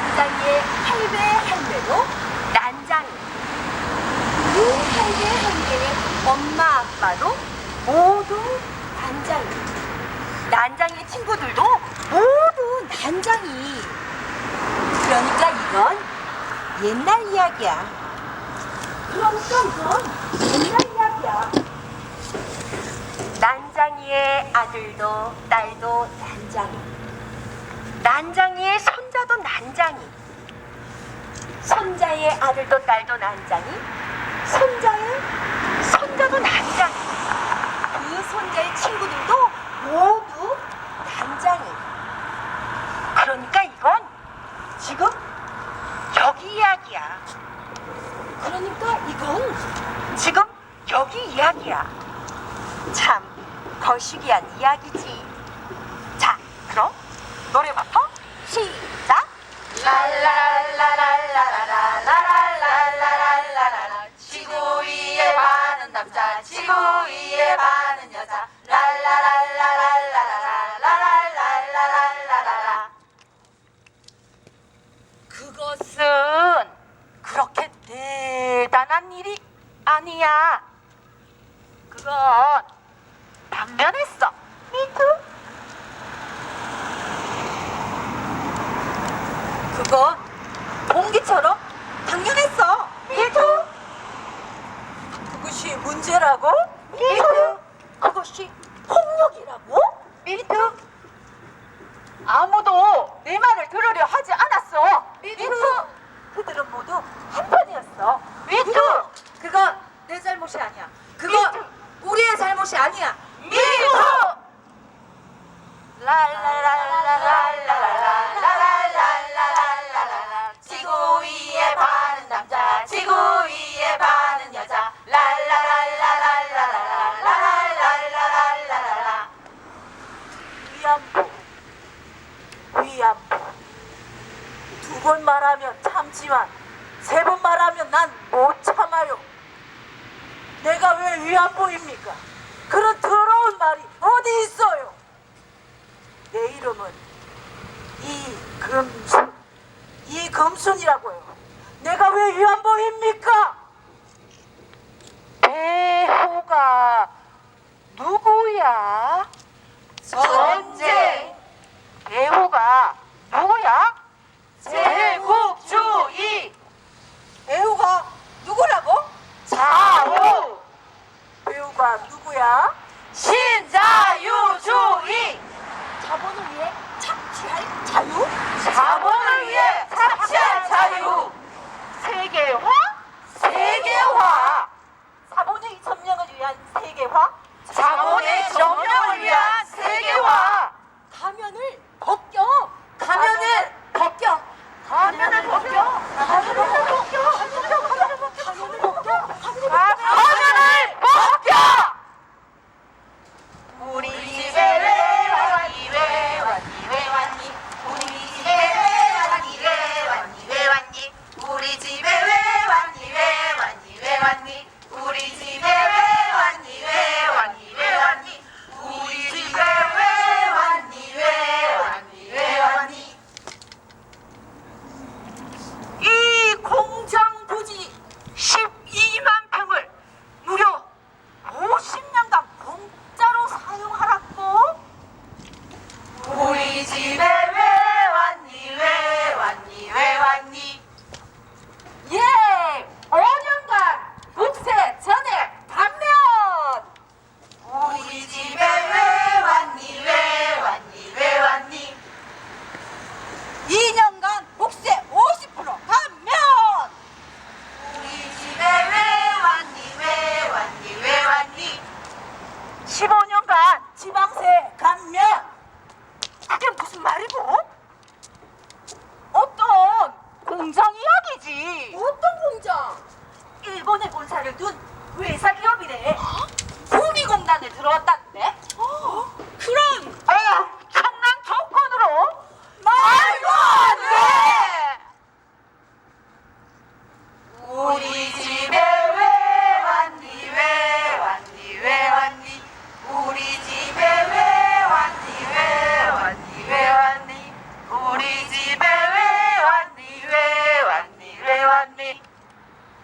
난장이의 할배 할매도 난장이. 그 할배 할매의 엄마 아빠도 모두 난장이. 난장이의 친구들도 모두 난장이. 그러니까 이건 옛날 이야기야. 그러니까 이건 옛날 이야기야. 난장이의 아들도 딸도 난장이. 난장이의 손자도 난장이. 손자의 아들도 딸도 난장이. 손자의 손자도 난장이. 그 손자의 친구들도 모두 난장이. 그러니까 이건 지금 여기 이야기야. 그러니까 이건 지금 여기 이야기야. 참 거시기한 이야기지. 그건 공기처럼 당연했어. 미투. 그것이 문제라고? 미투. 그것이 폭력이라고? 미투. 아무도 내 말을 들으려 하지 않았어. 미투. 그들은 모두 한편이었어. 미투. 그건 내 잘못이 아니야 그건 우리의 잘못이 아니야 미투. 랄라랄라랄라랄라랄라랄라랄라 지구 위에 반은 남자 지구 위에 반은 여자 랄라랄라랄라랄라랄라랄라랄라 위안부 위안부 두 번 말하면 참지만 세 번 말하면 난 못 참아요. 내가 왜 위안부입니까? 그런 더러운 말이 어디 있어요? 내 이름은 이금순 이금순이라고요. 내가 왜 위안부입니까 배호가 누구야? 전쟁 배호가 누구야? 제국주의 배우가 누구라고? 자우. 배우가 누구야? 신자유주의 자본을 위해 착취할 자유? 자본을 위해 착취할 자유 세계화? 세계화 자본의 점령을 위한 세계화? 자본의 점령을 위한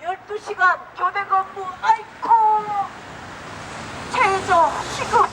12시간 교대 근무 아이코 최저 시급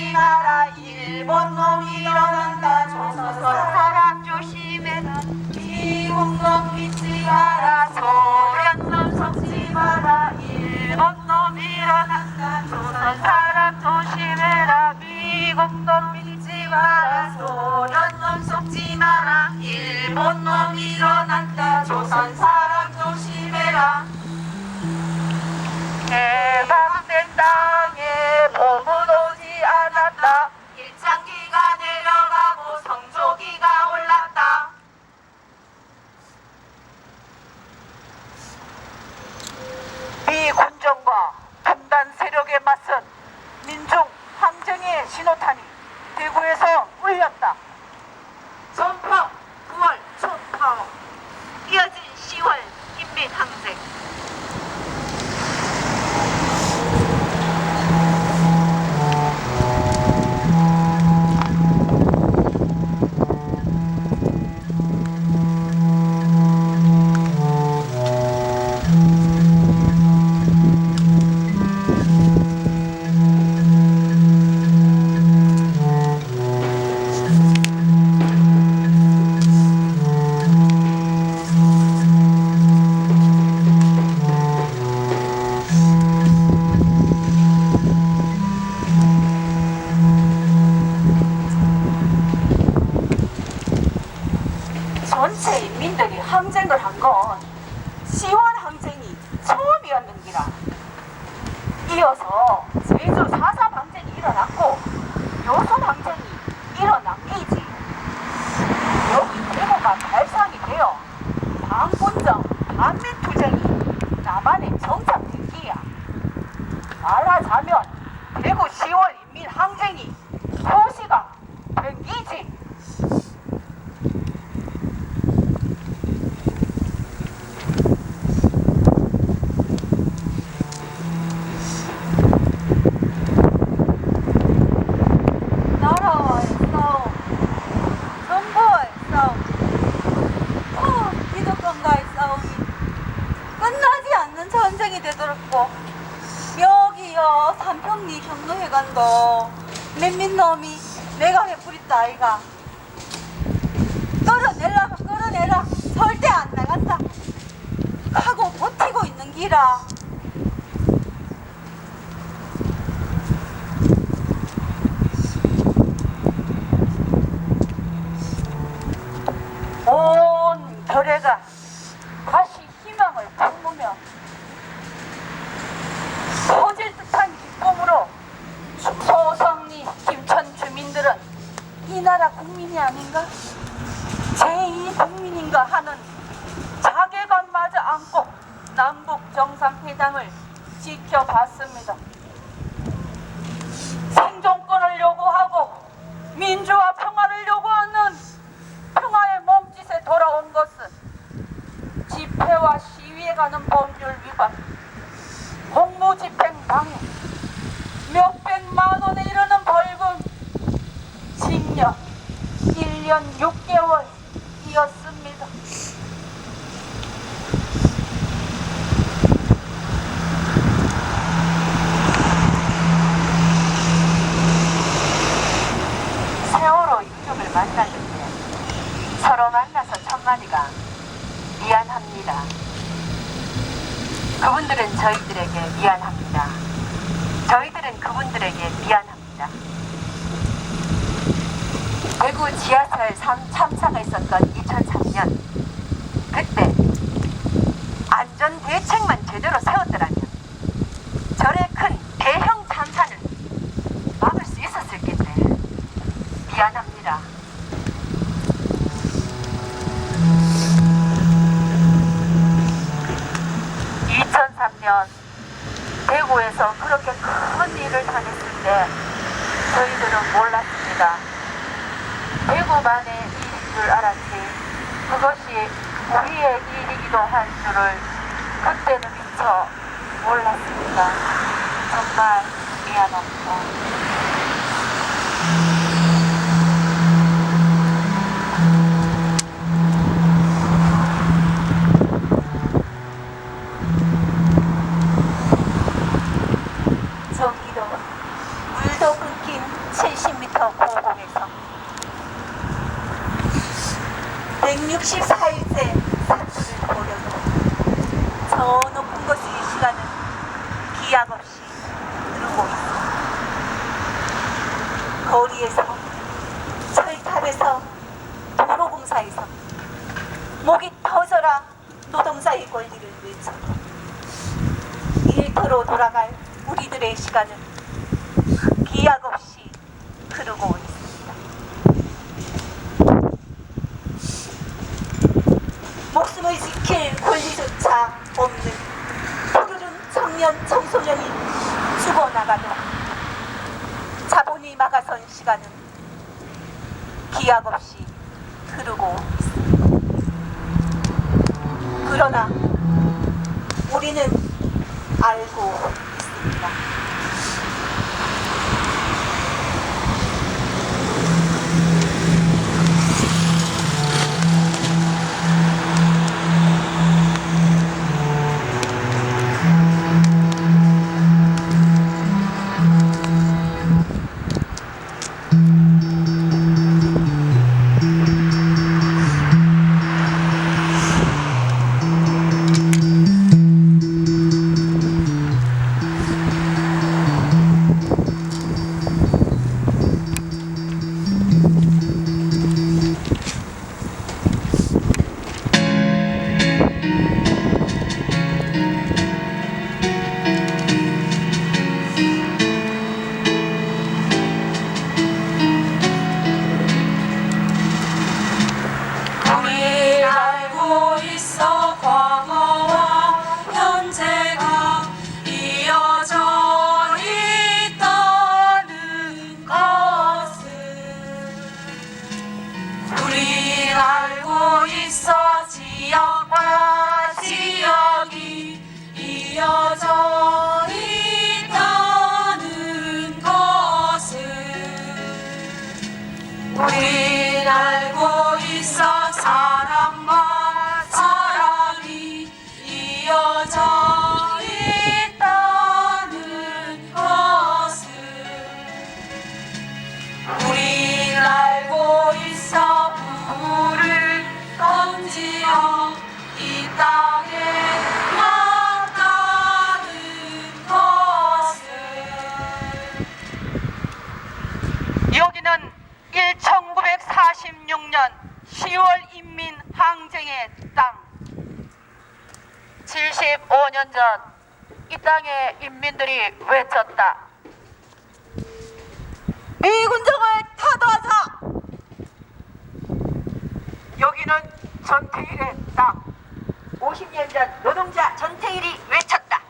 우리나라 일본 놈이 이러는다. 조서서 사람 조심해라. 미국 놈 믿지 마라. 소련 놈 속지 마라. 일본 놈 일어난다. 조선 사람 조심해라. 미국 놈 믿지 마라. 소련 놈 속지 마라. 일본 놈 일어난다. 조선 사람 조심해라. 해방된 땅에 보물 민중 함정의 신호탄이 대구에서 울렸다. 164일째 사투를 보려고 저 높은 곳의 시간은 기약 없이 누르고 있습니다. 거리에서 기약 없이 흐르고 있습니다. 그러나 우리는 알고 있습니다. 년 전 이 땅의 인민들이 외쳤다 미군정을 타도하자. 여기는 전태일의 땅 50년 전 노동자 전태일이 외쳤다.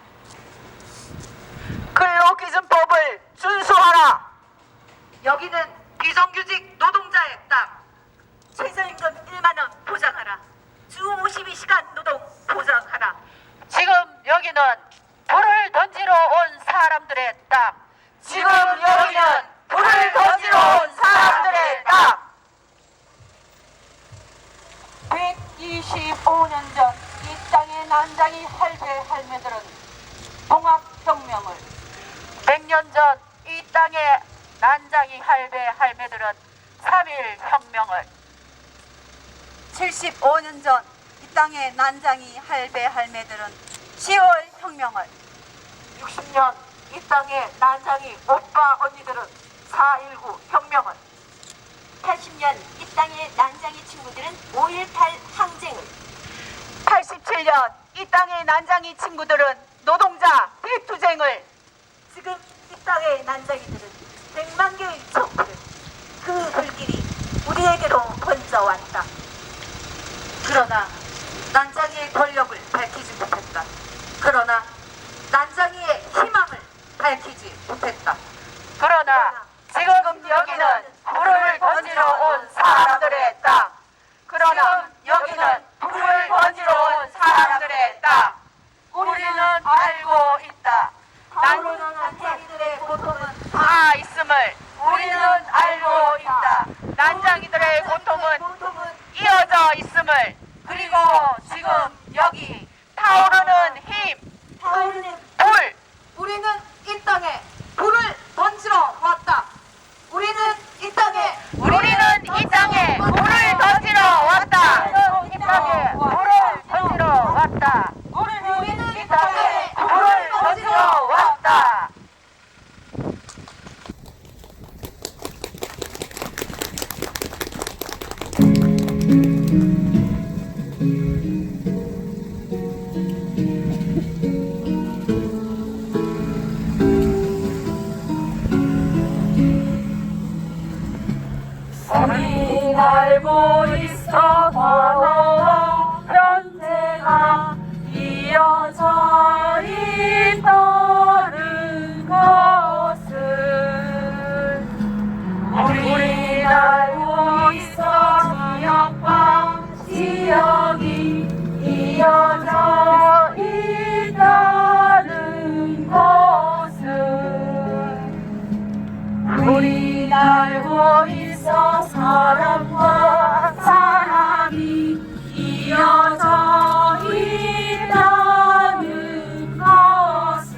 근로기준법을 준수하라 여기는 비정규직 노동자의 땅 최저임금 1만 원 보장하라. 주 52시간 노동 보장하라. 지금 여기는 불을 던지러 온 사람들의 땅. 지금 여기는 불을 던지러 온 사람들의 땅. 125년 전 이 땅의 난장이 할배 할매들은 동학혁명을 100년 전 이 땅의 난장이 할배 할매들은 3일 혁명을 75년 전 이 땅의 난장이 할배 할매들은 10월 혁명을. 60년 이 땅의 난장이 오빠 언니들은 4.19 혁명을. 80년 이 땅의 난장이 친구들은 5.18 항쟁을. 87년 이 땅의 난장이 친구들은 노동자 대투쟁을. 지금 이 땅의 난장이들은 100만 개의 촛불을. 그 불길이 우리에게로 번져왔다. 그러나 난장이의 권력을 밝히지 못했다. 그러나 난장이의 희망을 밝히지 못했다. 그러나 지금 여기는 불을 던지러 온 사람들의 땅. 그러나 여기는 불을 던지러 온 사람들의 땅. 우리는 알고 있다. 타오르는 난 난장이들의 고통은 다 있음을 우리는 알고 있다. 난장이들의 고통은 고통은 이어져 있음을 그리고 지금 여기 타오르는 힘, 타오르는 불, 우리는 이 땅에 불을 던지러 왔다. 우리는 이 땅에 우리는 이 땅에 불을 던지러 왔다. 이 땅에 불을 던 알고 있어 사람과 사람이 이어져 있다는 것을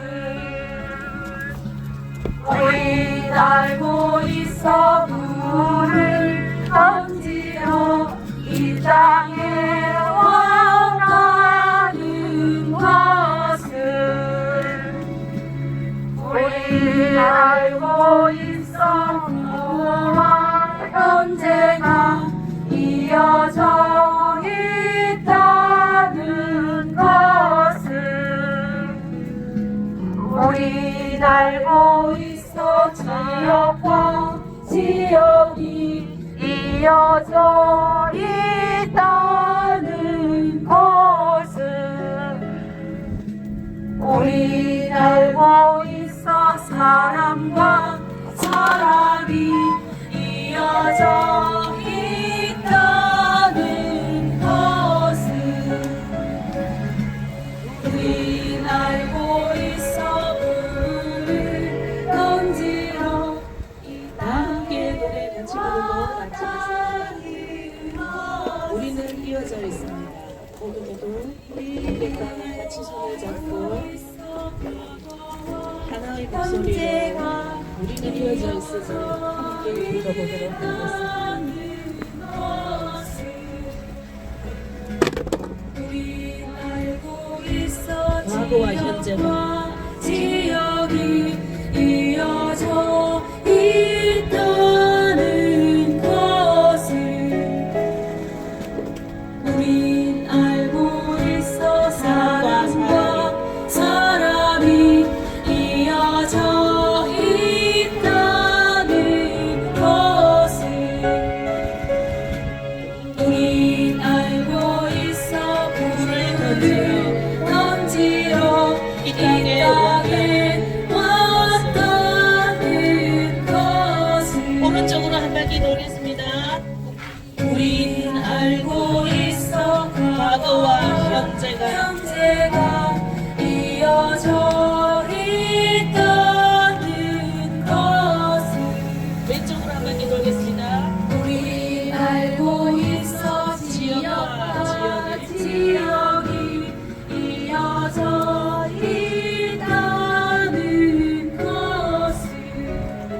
우린 알고 있어 불을 던지러 이 땅에 왔다는 것을 우리 알고 있어 현재 노래 같이 있습니다. 우리는 이어져 있습니다. 모두 모두 함께 같이 손을 잡고 하나의 목소리로 우리는 이어져 있으며 함께 불러보도록 하겠습니다. 과거와 현재가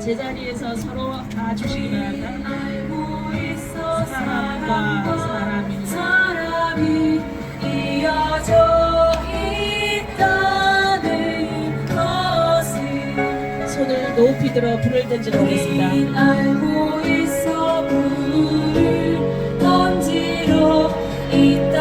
제자리에서 서로 봐주시기 바랍니다. 사람과 사람이 사람이 이어져 있다는 것을 손을 높이 들어 불을 던지러 오겠습니다. 알고 있어 불을 던지러 있다